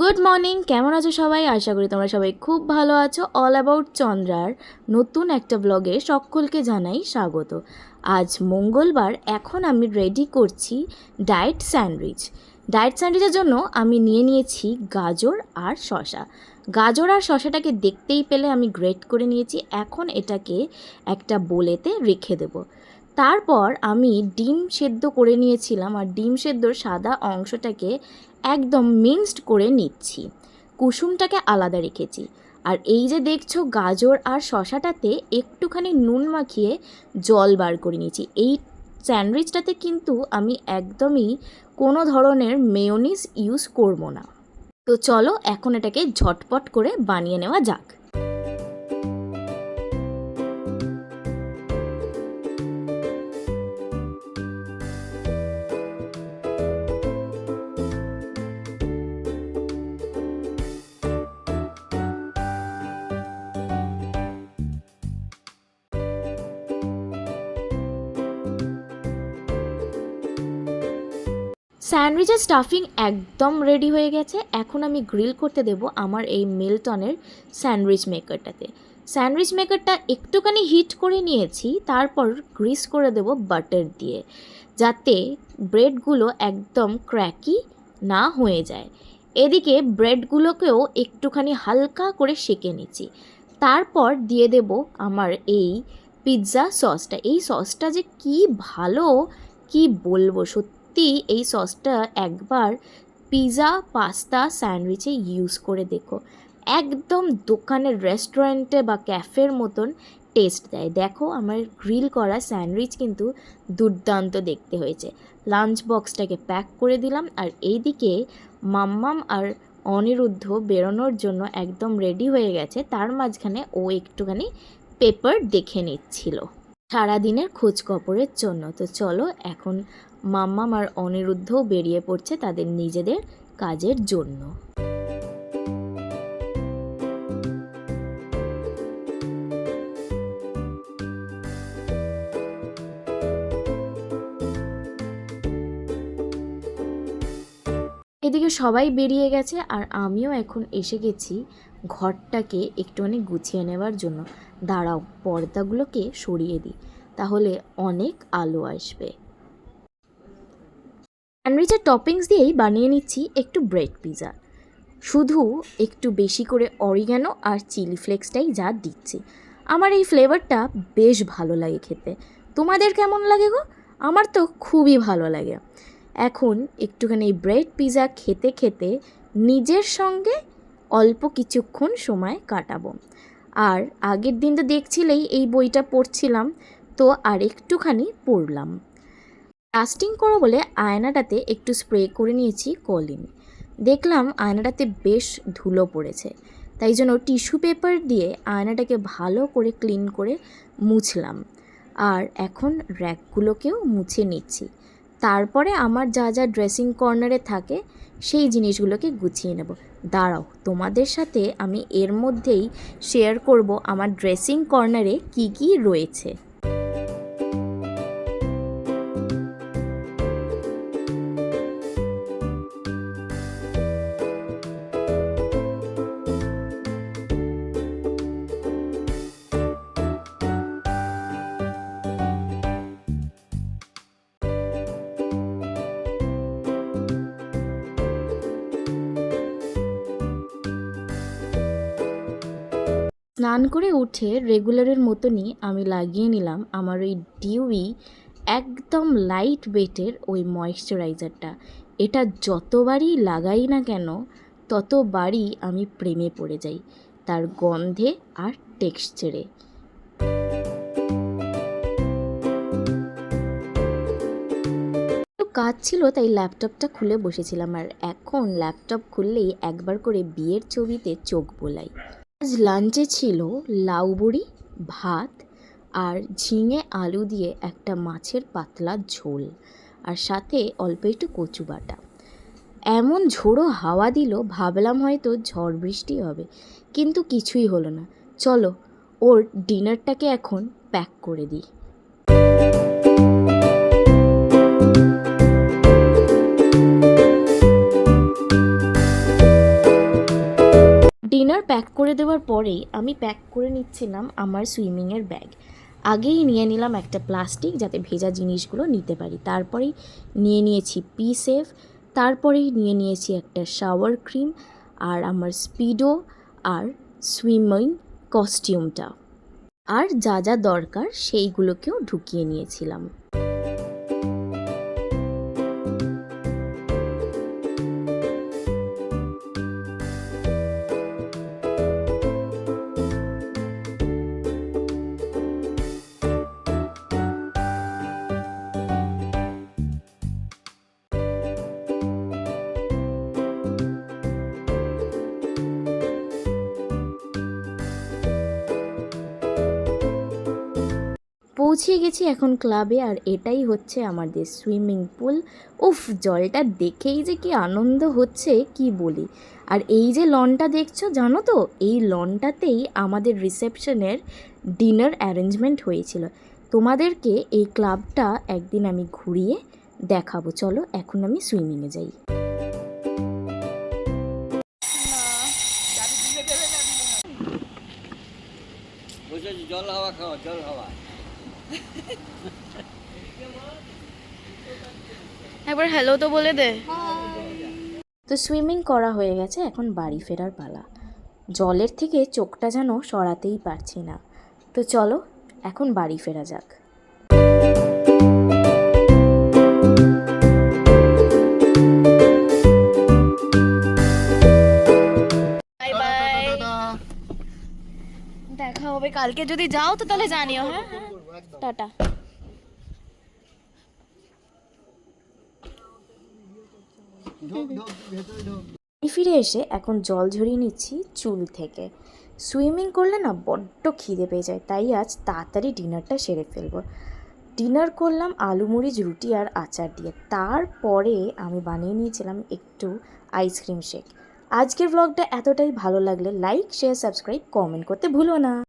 Good morning কেমন আছো সবাই? আশা করি তোমরা সবাই খুব ভালো আছো। অল অ্যাবাউট চন্দ্রার নতুন একটা ব্লগে সকলকে জানাই স্বাগত। আজ মঙ্গলবার, এখন আমি রেডি করছি ডায়েট স্যান্ডউইচ ডায়েট স্যান্ডউইচের জন্য আমি নিয়ে নিয়েছি গাজর আর শশা গাজর আর শশাটাকে দেখতেই পেলে আমি গ্রেট করে নিয়েছি। এখন এটাকে একটা বোলেতে রেখে দেবো। তারপর আমি ডিম সেদ্ধ করে নিয়েছিলাম আর ডিম সেদ্ধর সাদা অংশটাকে একদম মিক্সড করে নিচ্ছি। কুসুমটাকে আলাদা রেখেছি। আর এই যে দেখছ গাজর আর শশাটাতে একটুখানি নুন মাখিয়ে জল বার করে নিয়েছি। এই স্যান্ডউইচটাতে কিন্তু আমি একদমই কোনো ধরনের মেয়োনিজ ইউজ করব না। তো চলো এখন এটাকে ঝটপট করে বানিয়ে নেওয়া যাক। স্যান্ডউইচের স্টাফিং একদম রেডি হয়ে গেছে। এখন আমি গ্রিল করতে দেব আমার এই মিল্টনের স্যান্ডউইচ মেকারটাতে। স্যান্ডউইচ মেকারটা একটুখানি হিট করে নিয়েছি, তারপর গ্রিস করে দেব বাটার দিয়ে, যাতে ব্রেডগুলো একদম ক্র্যাকি না হয়ে যায়। এদিকে ব্রেডগুলোকেও একটুখানি হালকা করে সেঁকে নিচ্ছি। তারপর দিয়ে দেব আমার এই পিৎজা সসটা এই সসটা যে কি ভালো, কি বলব সত্যি। সত্যি এই সসটা একবার পিৎজা পাস্তা, স্যান্ডউইচে ইউজ করে দেখো। একদম দোকানের রেস্টুরেন্টে বা ক্যাফের মতন টেস্ট দেয়। দেখো আমার গ্রিল করা স্যান্ডউইচ কিন্তু দুর্দান্ত দেখতে হয়েছে। লাঞ্চ বক্সটাকে প্যাক করে দিলাম আর এইদিকে মাম্মাম আর অনিরুদ্ধ বেরোনোর জন্য একদম রেডি হয়ে গেছে। তার মাঝখানে ও একটুখানি পেপার দেখে নিচ্ছিল। সারাদিনের খোঁজ খবরের জন্য। তো চলো এখন মাম্মাম আর অনিরুদ্ধও বেরিয়ে পড়ছে তাদের নিজেদের কাজের জন্য। এদিকে সবাই বেরিয়ে গেছে আর আমিও এখন এসে গেছি ঘরটাকে একটুখানি গুছিয়ে নেওয়ার জন্য। দাঁড়াও, পর্দাগুলোকে সরিয়ে দিই, তাহলে অনেক আলো আসবে। স্যান্ডউইচের টপিংস দিয়েই বানিয়ে নিচ্ছি একটু ব্রেড পিজা শুধু একটু বেশি করে অরিগ্যানো আর চিলি ফ্লেক্সটাই যা দিচ্ছি। আমার এই ফ্লেভারটা বেশ ভালো লাগে খেতে। তোমাদের কেমন লাগে গো? আমার তো খুবই ভালো লাগে। এখন একটুখানি এই ব্রেড পিজা খেতে খেতে নিজের সঙ্গে অল্প কিছুক্ষণ সময় কাটাবো। আর আগের দিন তো দেখছিলেই এই বইটা পড়ছিলাম, তো আর একটুখানি পড়লাম। কাস্টিং করো বলে আয়নাটাতে একটু স্প্রে করে নিয়েছি কলিন। দেখলাম আয়নাটাতে বেশ ধুলো পড়েছে। তাই জন্য টিস্যু পেপার দিয়ে আয়নাটাকে ভালো করে ক্লিন করে মুছলাম। আর এখন র্যাকগুলোকেও মুছে নিচ্ছি। তারপরে আমার যা যা ড্রেসিং কর্নারে থাকে, সেই জিনিসগুলোকে গুছিয়ে নেব। দাঁড়াও, তোমাদের সাথে আমি এর মধ্যেই শেয়ার করব আমার ড্রেসিং কর্নারে কি কি রয়েছে। স্নান করে উঠে রেগুলারের মতনই আমি লাগিয়ে নিলাম আমার ওই ডিউই একদম লাইট ওয়েটের ওই ময়েশ্চারাইজারটা এটা যতবারই লাগাই না কেন, ততবারই আমি প্রেমে পড়ে যাই তার গন্ধে আর টেক্সচারে কাজ ছিল তাই ল্যাপটপটা খুলে বসেছিলাম আর এখন ল্যাপটপ খুললেই একবার করে বিয়ের ছবিতে চোখ বোলাই। আজ লাঞ্চে ছিল লাউ বড়ি, ভাত আর ঝিঙে আলু দিয়ে একটা মাছের পাতলা ঝোল আর সাথে অল্প একটু কচু বাটা। এমন ঝোড়ো হাওয়া দিল, ভাবলাম হয়তো ঝড় বৃষ্টি হবে, কিন্তু কিছুই হলো না। চলো, ওর ডিনারটাকে এখন প্যাক করে দিই। ডিনার প্যাক করে দেওয়ার পরেই আমি প্যাক করে নিচ্ছিলাম আমার সুইমিংয়ের ব্যাগ। আগেই নিয়ে নিলাম একটা প্লাস্টিক যাতে ভেজা জিনিসগুলো নিতে পারি। তারপরেই নিয়ে নিয়েছি পি সেফ তারপরেই নিয়ে নিয়েছি একটা শাওয়ার ক্রিম আর আমার স্পিডো আর সুইমিং কস্টিউমটা আর যা যা দরকার সেইগুলোকেও ঢুকিয়ে নিয়েছিলাম। পৌঁছে গেছি এখন ক্লাবে আর এটাই হচ্ছে আমাদের সুইমিং পুল। উফ, জলটা দেখেই যে কি আনন্দ হচ্ছে, কি বলি? আর এই যে লনটা দেখছ, জানো তো? এই লনটাতেই আমাদের রিসেপশনের ডিনার অ্যারেঞ্জমেন্ট হয়েছিল। তোমাদেরকে এই ক্লাবটা একদিন আমি ঘুরিয়ে দেখাবো। চলো, এখন আমি সুইমিংয়ে যাই। জল হাওয়া খাও, জল হাওয়া। একবার হ্যালো তো বলে দে। তো সুইমিং করা হয়ে গেছে এখন বাড়ি ফেরার পালা। জলের থেকে চোখটা যেন সরাতেই পারছি না। তো চলো এখন বাড়ি ফেরা যাক। দেখা হবে কালকে। যদি যাও তো তাহলে জানিও হ্যাঁ? টাটা। ফিরে এসে এখন জল ঝরিয়ে নিচ্ছি চুল থেকে। সুইমিং করলে না বড্ড খিদে পেয়ে যায় তাই আজ তাড়াতাড়ি ডিনারটা সেরে ফেলব। ডিনার করলাম আলু মরিচ রুটি আর আচার দিয়ে। তারপরে আমি বানিয়ে নিয়েছিলাম একটু আইসক্রিম শেক। আজকের ব্লগটা এতটাই ভালো লাগলে লাইক শেয়ার সাবস্ক্রাইব কমেন্ট করতে ভুলো না।